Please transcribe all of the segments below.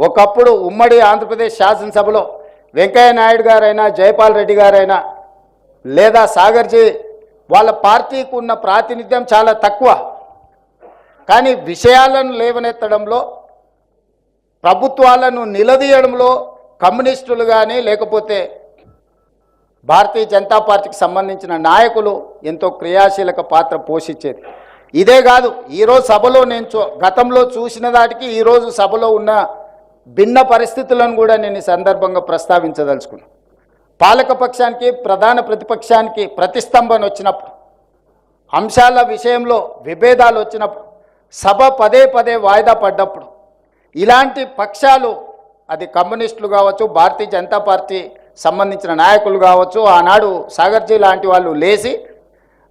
ఒకప్పుడు ఉమ్మడి ఆంధ్రప్రదేశ్ శాసనసభలో వెంకయ్య నాయుడు గారైనా జయపాల్ రెడ్డి గారైనా లేదా సాగర్జీ వాళ్ళ పార్టీకి ఉన్న ప్రాతినిధ్యం చాలా తక్కువ. కానీ విషయాలను లేవనెత్తడంలో ప్రభుత్వాలను నిలదీయడంలో కమ్యూనిస్టులు కానీ లేకపోతే భారతీయ జనతా పార్టీకి సంబంధించిన నాయకులు ఎంతో క్రియాశీలక పాత్ర పోషించేది. ఇదే కాదు ఈరోజు సభలో నేను గతంలో చూసిన దాటికి ఈరోజు సభలో ఉన్న భిన్న పరిస్థితులను కూడా నేను ఈ సందర్భంగా ప్రస్తావించదలుచుకున్నాను పాలకపక్షానికి ప్రధాన ప్రతిపక్షానికి ప్రతిస్తంభన వచ్చినప్పుడు అంశాల విషయంలో విభేదాలు వచ్చినప్పుడు సభ పదే పదే వాయిదా పడ్డప్పుడు ఇలాంటి పక్షాలు అది కమ్యూనిస్టులు కావచ్చు భారతీయ జనతా పార్టీ సంబంధించిన నాయకులు కావచ్చు ఆనాడు సాగర్జీ లాంటి వాళ్ళు లేచి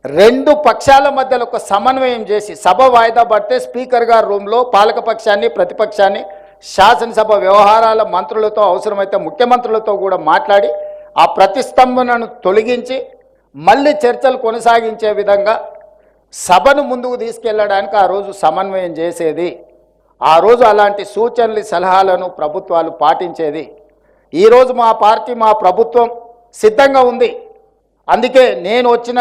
రెండు పక్షాల మధ్యలో ఒక సమన్వయం చేసి సభ వాయిదా పడితే స్పీకర్ గారు రూమ్లో పాలకపక్షాన్ని ప్రతిపక్షాన్ని శాసనసభ వ్యవహారాల మంత్రులతో అవసరమైతే ముఖ్యమంత్రులతో కూడా మాట్లాడి ఆ ప్రతిస్తంభనను తొలగించి మళ్ళీ చర్చలు కొనసాగించే విధంగా సభను ముందుకు తీసుకెళ్ళడానికి ఆ రోజు సమన్వయం చేసేది. ఆ రోజు అలాంటి సూచనలు సలహాలను ప్రభుత్వాలు పాటించేది. ఈరోజు మా పార్టీ మా ప్రభుత్వం సిద్ధంగా ఉంది. అందుకే నేను వచ్చిన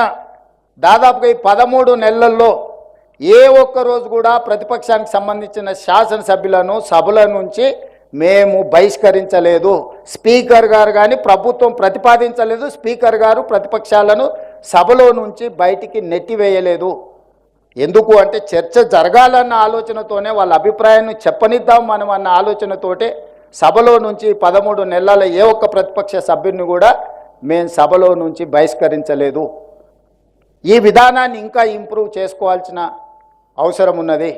దాదాపుగా ఈ పదమూడు నెలల్లో ఏ ఒక్క రోజు కూడా ప్రతిపక్షానికి సంబంధించిన శాసనసభ్యులను సభల నుంచి మేము బహిష్కరించలేదు. స్పీకర్ గారు కానీ ప్రభుత్వం ప్రతిపాదించలేదు. స్పీకర్ గారు ప్రతిపక్షాలను సభలో నుంచి బయటికి నెట్టివేయలేదు. ఎందుకు అంటే చర్చ జరగాలన్న ఆలోచనతోనే వాళ్ళ అభిప్రాయాన్ని చెప్పనిద్దాం మనం అన్న ఆలోచనతోటే సభలో నుంచి పదమూడు నెలల ఏ ఒక్క ప్రతిపక్ష సభ్యుని కూడా మేము సభలో నుంచి బహిష్కరించలేదు. ఈ విధానాన్ని ఇంకా ఇంప్రూవ్ చేసుకోవాల్సిన అవసరం ఉన్నది.